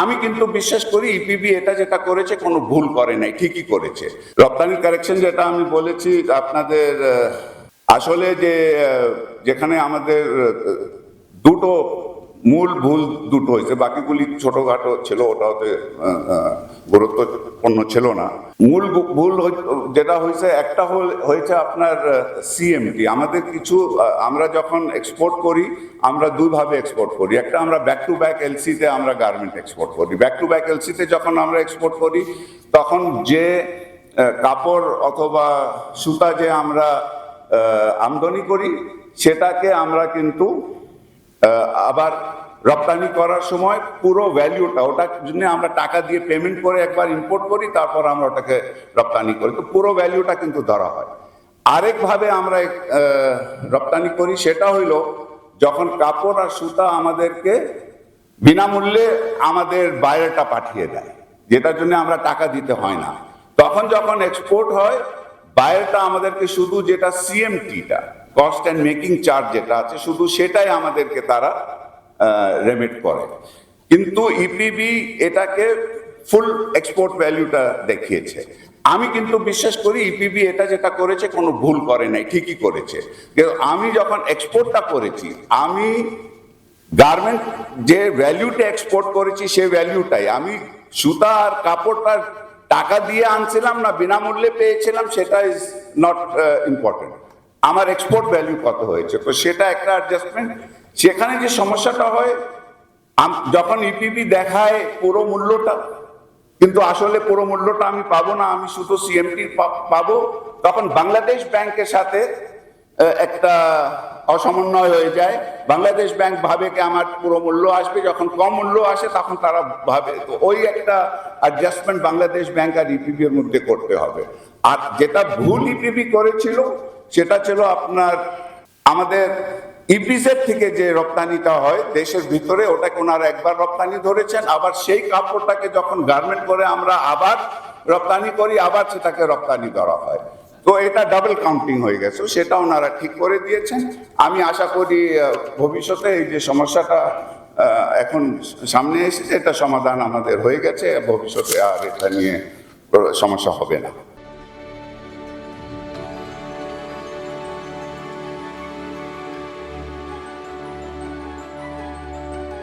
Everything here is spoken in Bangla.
আমি কিন্তু বিশ্বাস করি ইপিবি এটা যেটা করেছে কোনো ভুল করে নাই, ঠিকই করেছে। রপ্তানি কারেকশন যেটা আমি বলেছি, আপনাদের আসলে যে যেখানে আমাদের দুটো মূল ভুল দুটো হয়েছে, বাকিগুলি ছোটখাটো ছিল ওটা হতে গুরুত্বপূর্ণ ছিল না। মূল ভুল যেটা হয়েছে, একটা হয়েছে আপনার সিএমটি আমাদের কিছু আমরা যখন এক্সপোর্ট করি, আমরা দুইভাবে এক্সপোর্ট করি। একটা আমরা ব্যাক টু ব্যাক এলসিতে আমরা গার্মেন্ট এক্সপোর্ট করি। ব্যাক টু ব্যাক এলসিতে যখন আমরা এক্সপোর্ট করি, তখন যে কাপড় অথবা সুতা যে আমরা আমদানি করি, সেটাকে আমরা কিন্তু আবার রপ্তানি করার সময় পুরো ভ্যালুটা ওটার জন্য আমরা টাকা দিয়ে পেমেন্ট করে একবার ইম্পোর্ট করি, তারপর আমরা ওটাকে রপ্তানি করি। তো পুরো ভ্যালুটা কিন্তু ধরা হয়। আরেকভাবে আমরা রপ্তানি করি সেটা হইল, যখন কাপড় আর সুতা আমাদেরকে বিনামূল্যে আমাদের বাইরেটা পাঠিয়ে দেয়, যেটার জন্য আমরা টাকা দিতে হয় না। তখন যখন এক্সপোর্ট হয় বাইরেটা আমাদেরকে শুধু যেটা সিএমটিটা কস্ট অ্যান্ড মেকিং চার্জ যেটা আছে, শুধু সেটাই আমাদেরকে তারা রেমিট করে। কিন্তু ইপিবি এটাকে ফুল এক্সপোর্ট ভ্যালুটা দেখিয়েছে। আমি কিন্তু বিশ্বাস করি ইপিবি এটা যেটা করেছে কোনো ভুল করে নাই, ঠিকই করেছে। কিন্তু আমি যখন এক্সপোর্টটা করেছি, আমি গার্মেন্ট যে ভ্যালুটা এক্সপোর্ট করেছি, সে ভ্যালুটাই আমি সুতা আর কাপড়টার টাকা দিয়ে আনছিলাম না, বিনামূল্যে পেয়েছিলাম, সেটা ইজ নট ইম্পর্টেন্ট আমার এক্সপোর্ট ভ্যালু কত হয়েছে? তো সেটা একটা অ্যাডজাস্টমেন্ট সেখানে যে সমস্যাটা হয় যখন ইপিবি দেখায় পুরো মূল্যটা, কিন্তু আসলে পুরো মূল্যটা আমি পাবো না, আমি শুধু সিএমপি পাবো, তখন বাংলাদেশ ব্যাংকের সাথে একটা অসমন্বয় হয়ে যায়। বাংলাদেশ ব্যাংক ভাবে কি আমার পুরো মূল্য আসবে? যখন কম মূল্য আসে, তখন তারা ভাবে। ওই একটা অ্যাডজাস্টমেন্ট বাংলাদেশ ব্যাংক আর ইপিবি এর মধ্যে করতে হবে। আর যেটা ভুল ইপিবি করেছিল, সেটা ছিল আপনার আমাদের ইপিসের থেকে যে রপ্তানিটা হয়, দেশের ভিতরে, ওটাকে ওনারা একবার রপ্তানি ধরেছেন। আবার সেই কাপড়টাকে যখন গার্মেন্ট করে আমরা আবার রপ্তানি করি, আবার সেটাকে রপ্তানি করা হয়। তো এটা ডাবল কাউন্টিং হয়ে গেছে, সেটা ওনারা ঠিক করে দিয়েছেন। আমি আশা করি ভবিষ্যতে এই যে সমস্যাটা এখন সামনে এসেছে, এটা সমাধান আমাদের হয়ে গেছে, ভবিষ্যতে আর এটা নিয়ে সমস্যা হবে না।